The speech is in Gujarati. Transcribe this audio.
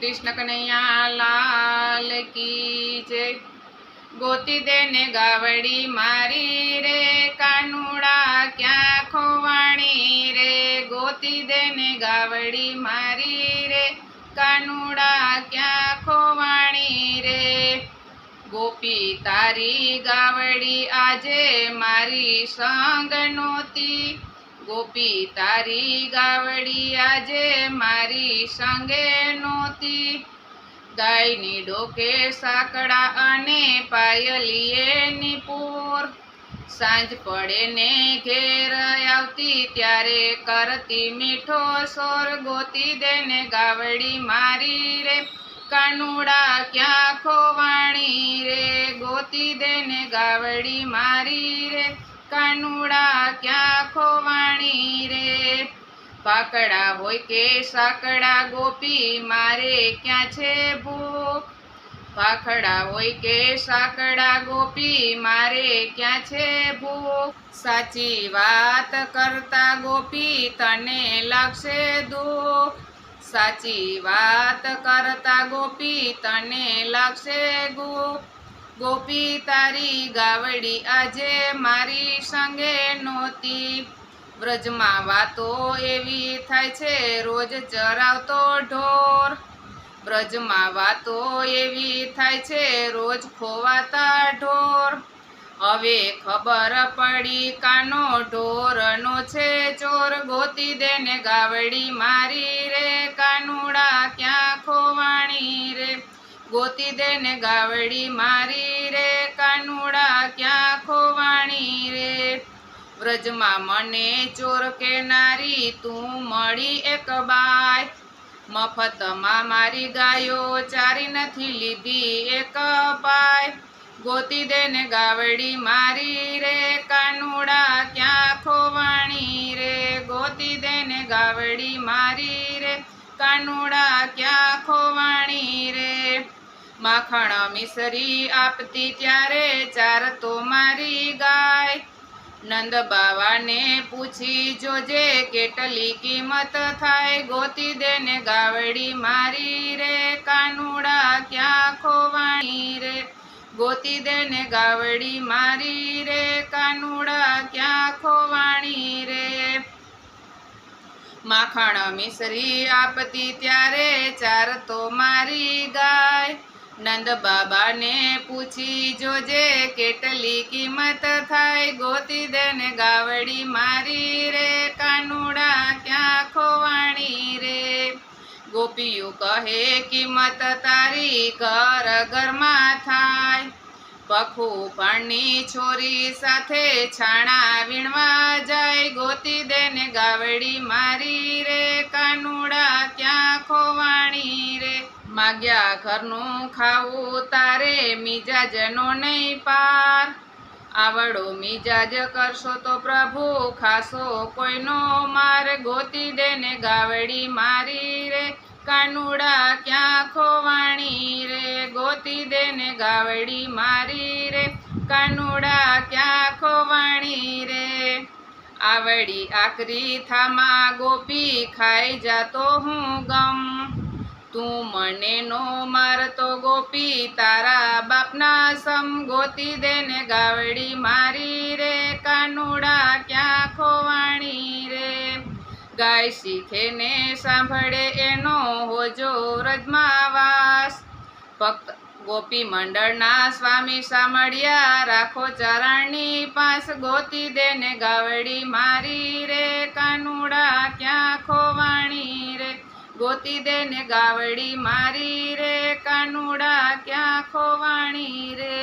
કૃષ્ણ કનૈયા લાલ કી જય. ગોતી દેને ગાવડી મારી રે, કાનુડા ક્યાં ખોવાણી રે? ગોતી દેને ગાવડી મારી રે, કાનુડા ક્યાં ખોવાણી રે? ગોપી તારી ગાવડી આજે મારી સંગ નહોતી. ગોપી, તારી ગાવડી આજે મારી સંગે નહોતી. ગાયની ડોકે સાકડા અને પાયલીએ નિપુર. સાંજ પડે ને ઘેર આવતી ત્યારે કરતી મીઠો સોર ગોતી દેને ગાવડી મારી રે. કાનુડા ક્યાં ખોવાણી રે? ગોતી દેને ગાવડી મારી રે. કાનુડા ક્યાં પાકડા હોય કે સાકડા, ગોપી મારે ક્યાં છે ભૂખ? પાખડા હોય કે સાકડા, ગોપી મારે ક્યાં છે ભૂખ? સાચી વાત કરતા ગોપી તને લાગશે દુઃખ. સાચી વાત કરતા ગોપી તને લાગશે ગુપ ગોપી તારી ગાવડી આજે મારી સંગે નહોતી. વ્રજમાં વાતો એવી થાય છે, રોજ ચરાવતો ઢોર. બ્રજમાં વાતો એવી થાય છે, રોજ ખોવાતા ઢોર. હવે ખબર પડી કાનો ઢોરનો છે ચોર, ગોતી દેને ગાવડી મારી રે, કાનુડા ક્યાં ખોવાણી રે. ગોતી દેને ગાવડી મારી રે વ્રજમાં મને ચોર કે નારી તું મળી એક બાય. મફતમાં મારી ગાયો ચારી નથી લીધી, એક પાય ગોતી દેને ગાવડી મારી રે, કાનુડા ક્યાં ખોવાણી રે? ગોતી દેને ગાવડી મારી રે, કાનુડા ક્યાં ખોવાણી રે? માખણ મિસરી આપતી ત્યારે ચાર તો મારી ગાય. નંદ બાવાને પૂછી, જોજે, કેટલી કિંમત થાય? ગોતી દે ને ગાવડી મારી રે, કાનુડા ક્યાં ખોવાણી રે? ગોતી દે ને ગાવડી મારી રે, કાનુડા ક્યાં ખોવાણી રે? માખણ મિસરી આપતી ત્યારે ચાર તો મારી ગાય. નંદ બાબાને પૂછી, જોજે, કેટલી કિંમત થાય? ગોતી દેને ગાવડી મારી રે, કાનુડા ક્યાં ખોવાણી રે? ગોપીઓ કહે, કિંમત તારી ઘર ઘરમાં થાય. પખું પાણી છોરી સાથે છાણા વીણવા જાય. ગોતી દેને ગાવડી મારી રે, કાનુડા ક્યાં ખોવાણી રે? માગ્યા, ઘરનું ખાવું તારે મિજાજનો નહીં પાર. આવડો મિજાજ કરશો તો પ્રભુ ખાશો કોઈનો માર. ગોતી દે ને ગાવડી મારી રે, કાનુડા ક્યાં ખોવાણી રે. ગોતી દે ને ગાવડી મારી રે, કાનુડા ક્યાં ખોવાણી રે. આવડી આકરી થામા ગોપી ખાઈ જાતો હું ગમ. તું મને નો મારતો ગોપી, તારા બાપના સમ ગોતી દે ને ગાવડી મારી રે, કાનુડા ક્યાં ખોવાણી રે? ગાય શીખે ને સાંભળે એનો હોજો વ્રજમાં વાસ. ભક્ત ગોપી મંડળના સ્વામી સાંભળ્યા, રાખો ચરણની પાસ ગોતી દે ને ગાવડી મારી રે, કાનુડા ક્યાં ખોવાણી ગોતી દે ને ગાવડી મારી રે કાનુડા ક્યાં ખોવાણી રે?